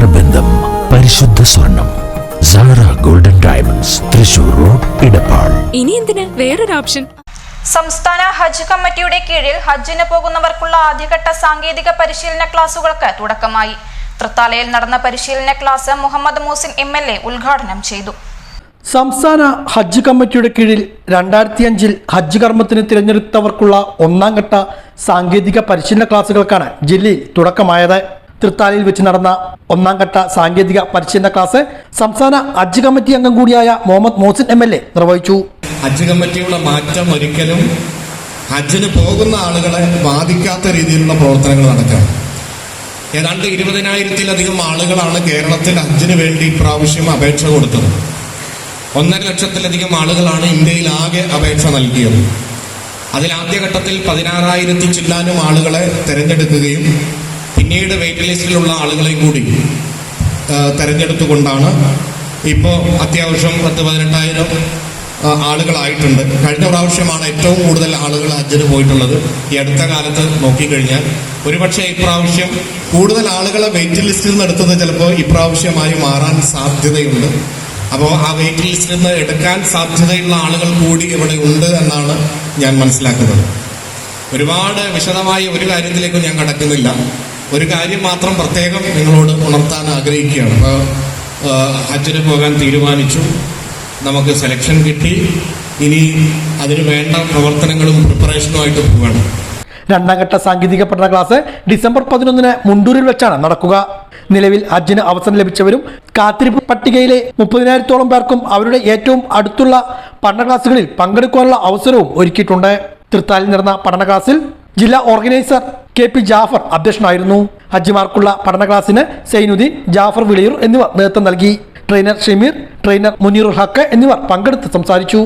നേത്രബന്ധം പരിശുദ്ധ സ്വർണം Sara golden diamonds Thrissur road Edappal ഇനി എന്തിനാ? വേറൊരു ഓപ്ഷൻ സംസ്ഥാന ഹജ്ജ് കമ്മിറ്റിയുടെ കീഴിൽ ഹജ്ജിന് പോകുന്നവർക്കുള്ള ആദ്യഘട്ട സാങ്കേതിക പരിശീലന ക്ലാസുകൾക്ക് തുടക്കമായി. തൃത്താലയിൽ നടന്ന പരിശീലന class Muhammad Muhsin M L A ഉദ്ഘാടനം ചെയ്തു. സംസ്ഥാന ഹജ്ജ് കമ്മിറ്റിയുടെ കീഴിൽ രണ്ടായിരത്തി അഞ്ചിൽ ഹജ്ജ് കർമ്മത്തിന് തിരഞ്ഞെടുത്തവർക്കുള്ള ഒന്നാം ഘട്ട സാങ്കേതിക പരിശീലന ക്ലാസുകൾക്കാണ് ജില്ലയിൽ തുടക്കമായത്. തൃത്താലയിൽ വെച്ച് നടന്ന ഒന്നാം ഘട്ട സാങ്കേതിക പരിശീലന ക്ലാസ് സംസ്ഥാന ഹജ്ജ് കമ്മിറ്റി അംഗം കൂടിയായ Muhammad Mohsin M L A നിർവഹിച്ചു. ഹജ്ജ് കമ്മിറ്റിയുടെ മാറ്റം ഒരിക്കലും ഹജ്ജിന് പോകുന്ന ആളുകളെ ബാധിക്കാത്ത രീതിയിലുള്ള പ്രവർത്തനങ്ങൾ നടക്കണം. ഏതാണ്ട് ഇരുപതിനായിരത്തിലധികം ആളുകളാണ് കേരളത്തിൽ ഹജ്ജിന് വേണ്ടി ഇപ്രാവശ്യം അപേക്ഷ കൊടുത്തത്. ഒന്നര ലക്ഷത്തിലധികം ആളുകളാണ് ഇന്ത്യയിൽ ആകെ അപേക്ഷ നൽകിയത്. അതിൽ ആദ്യഘട്ടത്തിൽ പതിനാറായിരത്തി ചില്ലാനും ആളുകളെ തിരഞ്ഞെടുക്കുകയും പിന്നീട് വെയിറ്റ് ലിസ്റ്റിലുള്ള ആളുകളെയും കൂടി തെരഞ്ഞെടുത്തുകൊണ്ടാണ് ഇപ്പോൾ അത്യാവശ്യം പത്ത് പതിനെട്ടായിരം ആളുകളായിട്ടുണ്ട്. കഴിഞ്ഞ പ്രാവശ്യമാണ് ഏറ്റവും കൂടുതൽ ആളുകൾ ഹജ്ജിന് പോയിട്ടുള്ളത്. ഈ അടുത്ത കാലത്ത് നോക്കിക്കഴിഞ്ഞാൽ ഒരുപക്ഷെ ഇപ്രാവശ്യം കൂടുതൽ ആളുകളെ വെയിറ്റ് ലിസ്റ്റിൽ നിന്ന് എടുത്തത് ചിലപ്പോൾ ഇപ്രാവശ്യമായി മാറാൻ സാധ്യതയുണ്ട്. അപ്പോൾ ആ വെയിറ്റ് ലിസ്റ്റിൽ നിന്ന് എടുക്കാൻ സാധ്യതയുള്ള ആളുകൾ കൂടി ഇവിടെ ഉണ്ട് എന്നാണ് ഞാൻ മനസ്സിലാക്കുന്നത്. ഒരുപാട് വിശദമായി ഒരു കാര്യത്തിലേക്കും ഞാൻ കടക്കുന്നില്ല. ഒരു കാര്യം മാത്രം പ്രത്യേകം നിങ്ങളോട് ഉണർത്താൻ ആഗ്രഹിക്കുകയാണ്. അപ്പോൾ ഹജ്ജിന് പോകാൻ തീരുമാനിച്ചു. നമുക്ക് സെലക്ഷൻ കിട്ടി. ഇനി അതിന് വേണ്ട പ്രവർത്തനങ്ങളും പ്രിപ്പറേഷനുമായിട്ട് പോവുകയാണ്. രണ്ടാം ഘട്ട സാങ്കേതിക പഠന ക്ലാസ് ഡിസംബർ പതിനൊന്നിന് മുണ്ടൂരിൽ വെച്ചാണ് നടക്കുക. നിലവിൽ ഹജ്ജിന് അവസരം ലഭിച്ചവരും കാത്തിരിപ്പ് പട്ടികയിലെ മുപ്പതിനായിരത്തോളം പേർക്കും അവരുടെ ഏറ്റവും അടുത്തുള്ള പഠന ക്ലാസുകളിൽ പങ്കെടുക്കാനുള്ള അവസരവും ഒരുക്കിയിട്ടുണ്ട്. തൃത്താലിൽ നടന്ന പഠന ക്ലാസ്സിൽ ജില്ലാ ഓർഗനൈസർ കെ പി ജാഫർ അധ്യക്ഷനായിരുന്നു. ഹജ്ജിമാർക്കുള്ള പഠന ക്ലാസ്സിന് സൈനുദ്ദീൻ ജാഫർ വിളിയൂർ എന്നിവർ നേതൃത്വം നൽകി. ട്രെയിനർ ഷമീർ ട്രെയിനർ മുനീറുൽ ഹക്ക് എന്നിവർ പങ്കെടുത്ത് സംസാരിച്ചു.